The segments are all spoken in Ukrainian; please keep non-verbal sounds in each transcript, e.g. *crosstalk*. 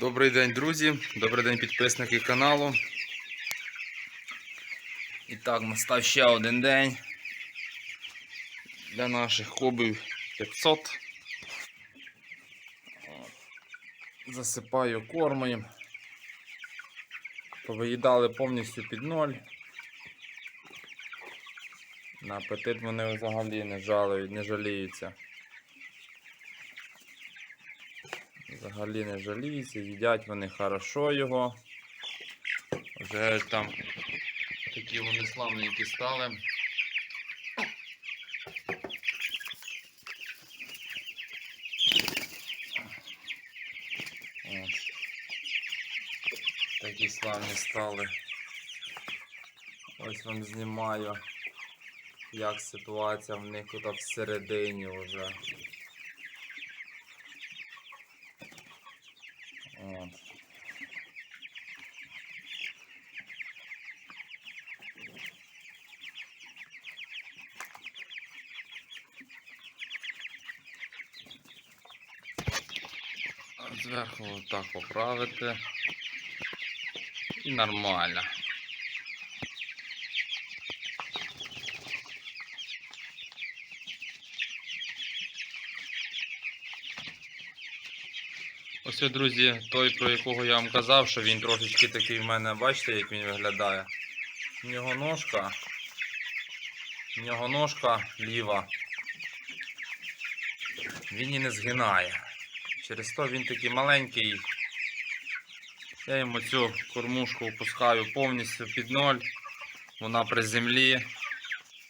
Добрий день, друзі, добрий день, підписники каналу. І так, настав ще один день для наших кобів 500. Засипаю кормою. Повиїдали повністю під ноль. На апетит вони взагалі не жалують, не жаліються. Взагалі не жаліються, їдять вони хорошо його. Вже там такі вони славненькі стали. Такі славні стали. Ось вам знімаю, як ситуація в них тут всередині вже. От. А Зверху так поправити. І нормально. Ось, друзі, той, про якого я вам казав, що він трошечки такий в мене, бачите, як він виглядає. В нього ножка. В нього ножка ліва. Він її не згинає. Через то він такий маленький. Я йому цю кормушку опускаю повністю під ноль. Вона при землі.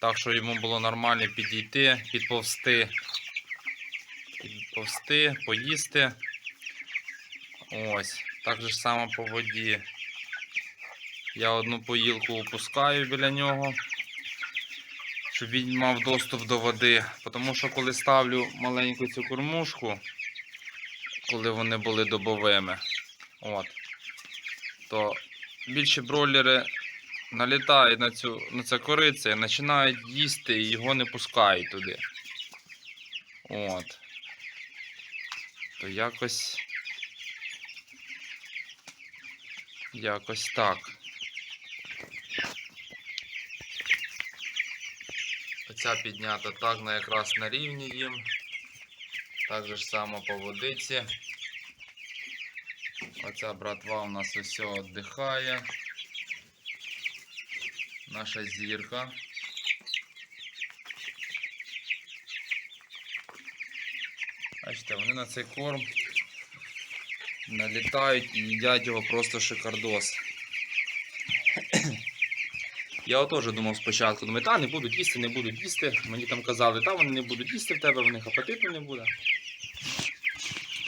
Так що йому було нормально підійти, підповзти. Підповзти, поїсти. Ось, так же ж само по воді. Я одну поїлку опускаю біля нього, щоб він мав доступ до води. Тому що коли ставлю маленьку цю кормушку, коли вони були добовими, от, то більші бройлери налітають на цю на це корице і починають їсти і його не пускають туди. От. То якось. Якось так. Оця піднята так на якраз на рівні їм. Так же ж само по водиці. Оця братва у нас ось віддихає. Наша зірка. Бачите, вони на цей корм налітають і їдять його просто шикардос. *clears throat* Я теж думав спочатку, думаю, та не будуть їсти, не будуть їсти. Мені там казали, та вони не будуть їсти в тебе, в них апетиту не буде.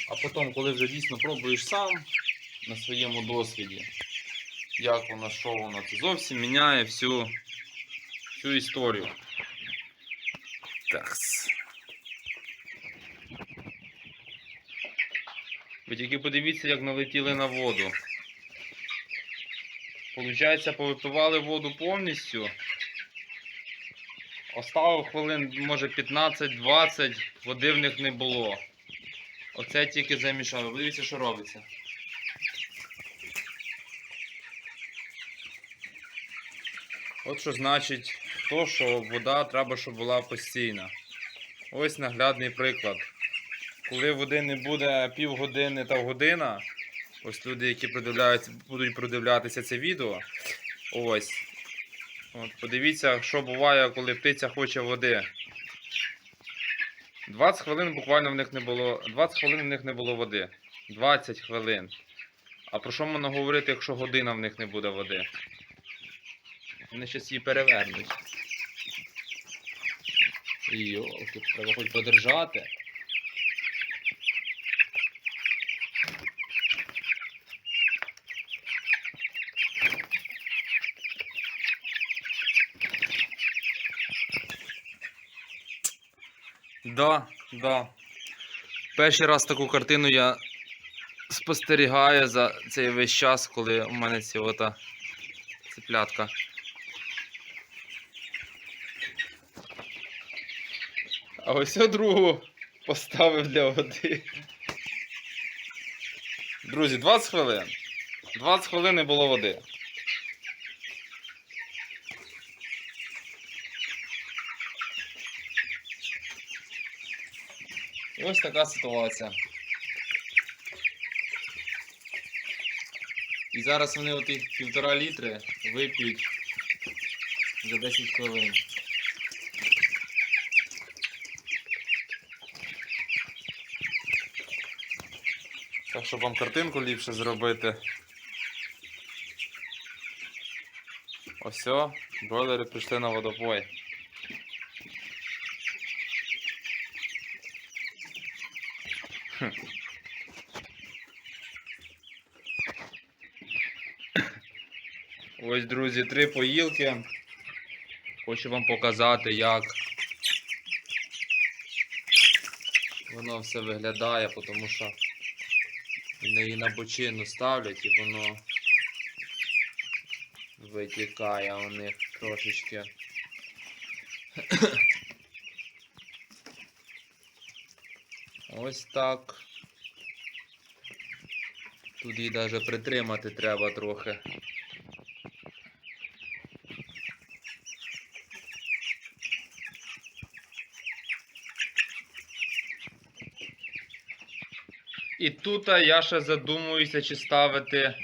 А потім, коли вже дійсно пробуєш сам на своєму досвіді, як воно, що воно, це зовсім міняє всю, всю історію. Так. Ви тільки подивіться, як налетіли на воду. Получається, повипивали воду повністю. Оставив хвилин, може 15-20, води в них не було. Оце тільки замішали. Подивіться, що робиться. От що значить то, що вода треба, щоб була постійна. Ось наглядний приклад коли води не буде півгодини та година, ось люди, які будуть продивлятися це відео. Ось. От, Подивіться, що буває, коли птиця хоче води. 20 хвилин буквально в них не було. 20 хвилин в них не було води. 20 хвилин. А про що можна говорити, якщо година в них не буде води? Вони щас її перевернуть. Йолки, треба хоч подержати. Да, да. Перший раз таку картину я спостерігаю за цей весь час, коли у мене ці ота цеплятка. А ось я другу поставив для води. Друзі, 20 хвилин. 20 хвилин не було води. Ось така ситуація. І зараз вони оті півтора літри вип'ють за 10 хвилин. Так, щоб вам картинку ліпше зробити. Ось, бройлери пішли на водопой. Ось, друзі, три поїлки. Хочу вам показати, як воно все виглядає, тому що вони її на бочину ставлять і воно витікає у них трошечки. Ось так. Тут її навіть притримати треба трохи. І тут я ще задумуюся, чи ставити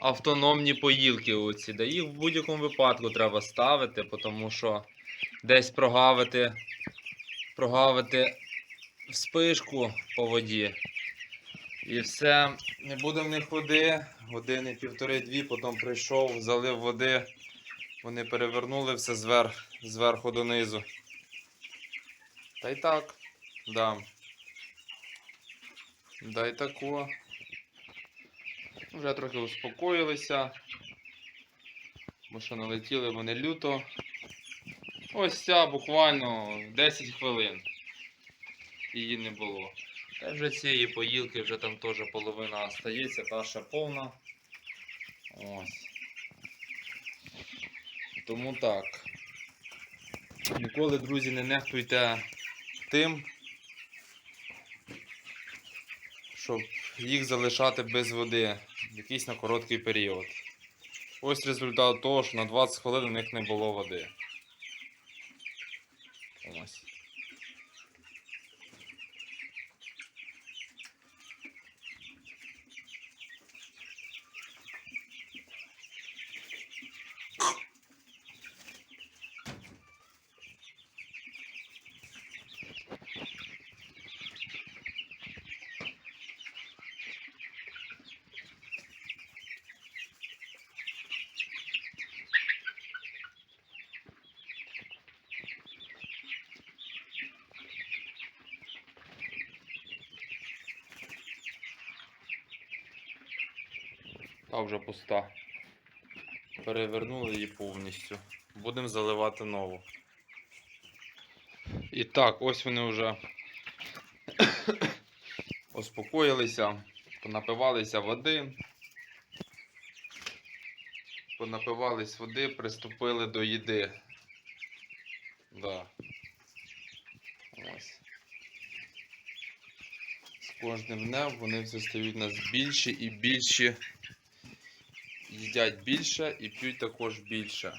автономні поїлки оці. Да їх в будь-якому випадку треба ставити, тому що десь прогавити, прогавити вспишку по воді. І все, не буде в них води, години півтори-дві, потім прийшов, залив води, вони перевернули все зверх, зверху донизу. Та й так, да. Да і тако. Вже трохи успокоїлися. Бо що налетіли вони люто. Ось ця буквально 10 хвилин. Її не було. Та вже цієї поїлки вже там теж половина остається, та ще повна. Ось. Тому так. Ніколи, друзі, не нехтуйте тим, щоб їх залишати без води якийсь на короткий період. Ось результат того, що на 20 хвилин у них не було води. Ось. Та вже пуста. Перевернули її повністю. Будемо заливати нову. І так, ось вони вже *coughs* успокоїлися, понапивалися води. Понапивались води, приступили до їди. Да. Ось. З кожним днем вони все стають у нас більші і більші їдять більше і п'ють також більше.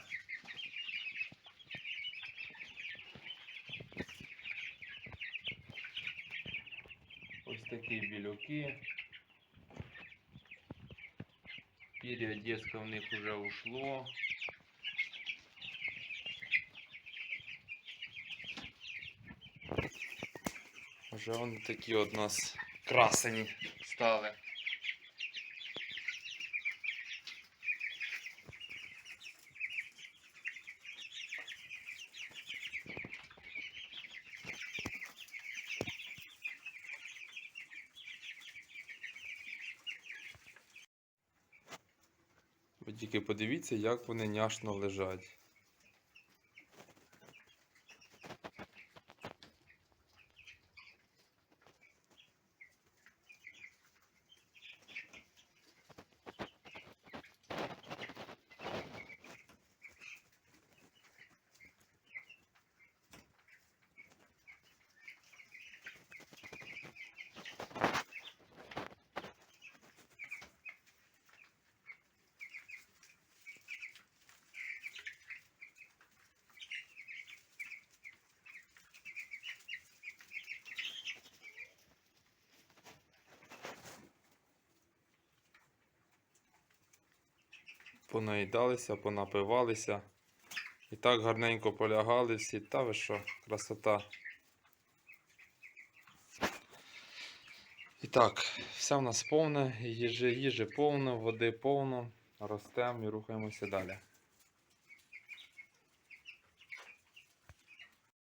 Ось такі білюки. Пір'я детська в них вже ушло. Вже вони такі от нас красені стали. Тільки подивіться, як вони няшно лежать. Понаїдалися, понапивалися. І так гарненько полягали всі. Та ви що, красота. І так, все в нас повне, їжі, їжі повно, води повно. Ростемо і рухаємося далі.